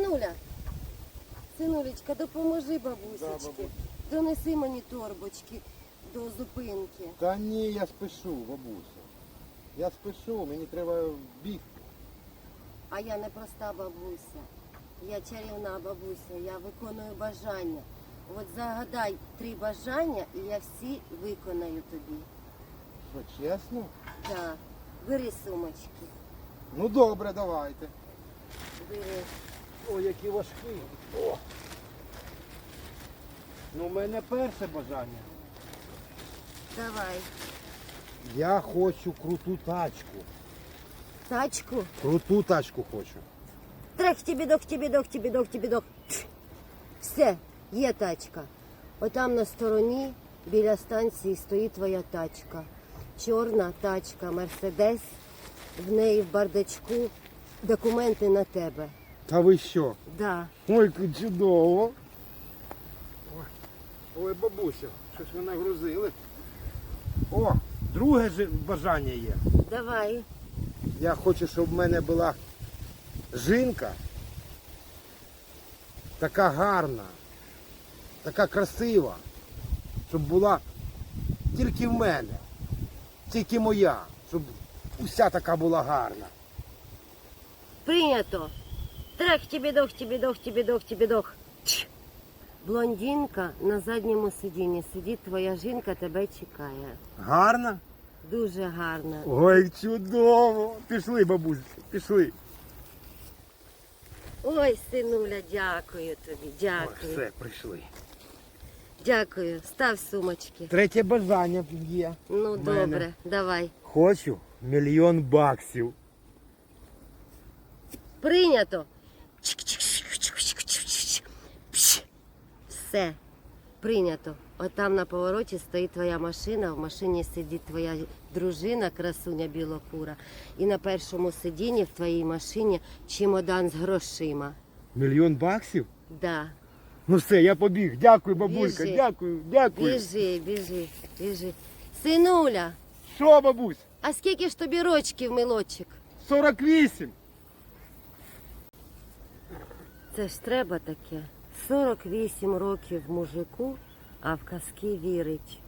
Синуля, синулечка, допоможи бабусечки. Донеси мені торбочки до зупинки. Та ні, я спішу, бабуся. Я спішу, мені треба бігти. А я не проста бабуся. Я чарівна бабуся, я виконую бажання. От загадай три бажання, і я всі виконаю тобі. Що, чесно? Так, бери сумочки. Ну добре, давайте. Бери. О, які важкі. О. Ну, у мене перше бажання. Давай. Я хочу круту тачку. Тачку. Круту тачку хочу. Трех тібідок, тібідок, тібідок, тібідок. Все, є тачка. Отам на стороні біля станції стоїть твоя тачка. Чорна тачка, Мерседес. В неї в бардачку документи на тебе. Та ви що? Да. Ой, чудово. Ой, бабуся, щось ви нагрузили. О, друге ж бажання є. Давай. Я хочу, щоб в мене була жінка. Така гарна, така красива, щоб була тільки в мене, тільки моя, щоб уся така була гарна. Прийнято. Трех тібідох, тібідох, тібідох, тібідох. Тш. Блондинка на задньому сидінні. Сидить твоя жінка, тебе чекає. Гарна? Дуже гарна. Ой, чудово! Пішли, бабусь, пішли. Ой, синуля, дякую тобі, дякую. все, прийшли. Дякую. Став сумочки. Третє бажання є. Ну, В мене. добре, давай. Хочу мільйон баксів. Прийнято. Все. Прийнято. Отам на повороті стоїть твоя машина, в машині сидить твоя дружина, красуня білокура. І на першому сидінні в твоїй машині чемодан з грошима. Мільйон баксів? Да. Ну все, я побіг. Дякую, бабулька, Біжи. дякую, дякую. Біжи, біжи, біжи. Синуля, Що, бабусь? а скільки ж тобі рочків, милочик? 48. Це ж треба таке. 48 років мужику, а в казки вірить.